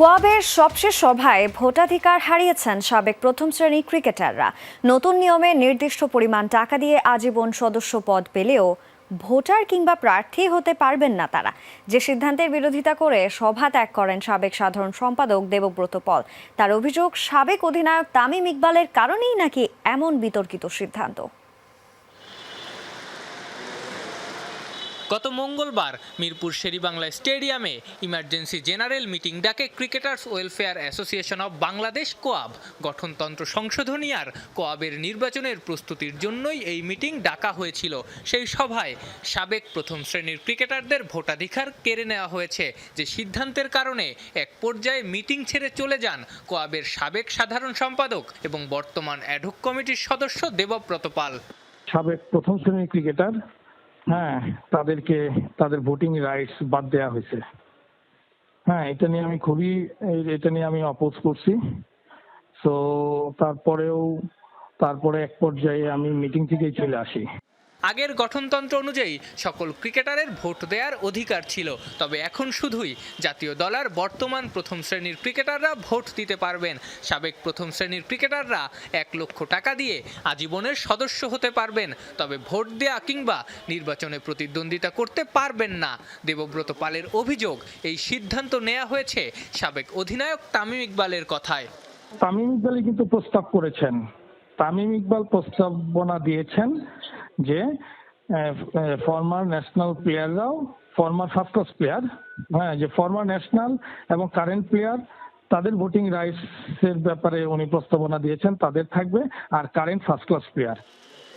কোয়াবের সবশেষ সভায় ভোটাধিকার হারিয়েছেন সাবেক প্রথম শ্রেণি ক্রিকেটাররা। নতুন নিয়মে নির্দিষ্ট পরিমাণ টাকা দিয়ে আজীবন সদস্য পদ পেলেও ভোটার কিংবা প্রার্থী হতে পারবেন না তারা। যে সিদ্ধান্তের বিরোধিতা করে সভা ত্যাগ করেন সাবেক সাধারণ সম্পাদক দেবব্রত পল। তার অভিযোগ, সাবেক অধিনায়ক তামিম ইকবালের কারণেই নাকি এমন বিতর্কিত সিদ্ধান্ত? গত মঙ্গলবার মিরপুর শেরিবাংলা স্টেডিয়ামে ইমার্জেন্সি জেনারেল মিটিং ডাকে cricketers welfare association of Bangladesh COAB. গঠনতন্ত্র সংশোধনী আর কোয়াবের নির্বাচনের প্রস্তুতির জন্যই এই মিটিং ডাকা হয়েছিল। সেই সভায় সাবেক প্রথম শ্রেণির ক্রিকেটারদের ভোটাধিকার কেড়ে নেওয়া হয়েছে। যে সিদ্ধান্তের কারণে এক পর্যায়ে মিটিং ছেড়ে চলে যান কোয়াবের সাবেক সাধারণ সম্পাদক এবং বর্তমান অ্যাডহক কমিটির সদস্য দেবব্রত পাল। সাবেক প্রথম শ্রেণির ক্রিকেটার হ্যাঁ তাদেরকে, তাদের ভোটিং রাইটস বাদ দেওয়া হয়েছে। হ্যাঁ এটা নিয়ে আমি খুবই এটা নিয়ে আমি অপোজ করছি। তো তারপরেও, তারপরে এক পর্যায়ে আমি মিটিং থেকেই চলে আসি। আগের গঠনতন্ত্র অনুযায়ী সকল ক্রিকেটারের ভোট দেওয়ার অধিকার ছিল। তবে এখন শুধুই জাতীয় দলের বর্তমান প্রথম শ্রেণির ক্রিকেটাররা ভোট দিতে পারবেন। সাবেক প্রথম শ্রেণির ক্রিকেটাররা এক লক্ষ টাকা দিয়ে আজীবনের সদস্য হতে পারবেন। তবে ভোট দেয়া কিংবা নির্বাচনে প্রতিদ্বন্দ্বিতা করতে পারবেন না। দেবব্রত পালের অভিযোগ, এই সিদ্ধান্ত নেওয়া হয়েছে সাবেক অধিনায়ক তামিম ইকবালের কথায়। তামিম ইকবালই কিন্তু প্রস্তাব করেছেন। তামিম ইকবাল প্রস্তাবনা দিয়েছেন যে ফর্মার ন্যাশনাল প্লেয়াররাও ফর্মার ফার্স্ট ক্লাস প্লেয়ার হ্যাঁ যে ফর্মার ন্যাশনাল এবং কারেন্ট প্লেয়ার তাদের ভোটিং রাইটস এর ব্যাপারে উনি প্রস্তাবনা দিয়েছেন তাদের থাকবে আর কারেন্ট ফার্স্ট ক্লাস প্লেয়ার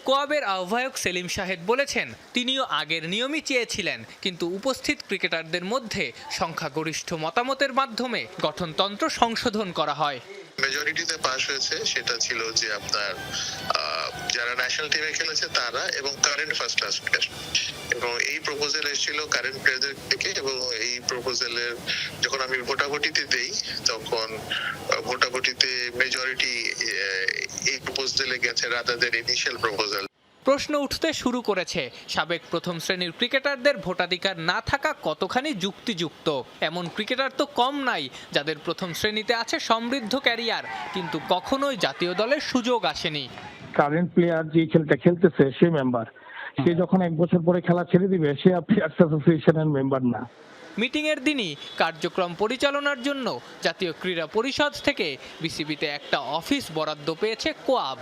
কোয়াবের আহ্বায়ক সেলিম শাহেদ বলেছেন তিনিও আগের নিয়মই চেয়েছিলেন কিন্তু উপস্থিত ক্রিকেটারদের মধ্যে সংখ্যাগরিষ্ঠ মতামতের মাধ্যমে গঠনতন্ত্র সংশোধন করা হয়। মেজরিটিতে পাস হয়েছে সেটা ছিল যে আপনার যারা ন্যাশনাল টিমে খেলেছে তারা এবং কারেন্ট ফার্স্ট ক্লাস প্লেয়ার এবং এই প্রপোজাল এসেছিল কারেন্ট প্লেয়ারদের থেকে এবং এই প্রপোজালের যখন আমি ভোটাভুটিতে দেই, তখন ভোটাভুটিতে মেজরিটি এই প্রপোজালে গেছে রাদাদের ইনিশিয়াল প্রপোজাল প্রশ্ন উঠতে শুরু করেছে, সাবেক প্রথম শ্রেণির ক্রিকেটারদের ভোটাধিকার না থাকা কতখানি যুক্তিযুক্ত? এমন ক্রিকেটার তো কম নাই, যাদের প্রথম শ্রেণীতে আছে সমৃদ্ধ ক্যারিয়ার, কিন্তু কখনোই জাতীয় দলের সুযোগ আসেনি। কারেন্ট প্লেয়ার যে খেলটা খেলতেছে সে মেম্বার সে যখন এক বছর পরে খেলা ছেড়ে দিবে সে প্লেয়ার্স অ্যাসোসিয়েশনের মেম্বার না। মিটিং এর দিনই কার্যক্রম পরিচালনার জন্য জাতীয় ক্রীড়া পরিষদ থেকে বিসিবিতে একটা অফিস বরাদ্দ পেয়েছে কোয়াব।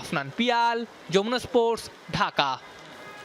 আফনান পিয়াল যমুনা স্পোর্টস ঢাকা।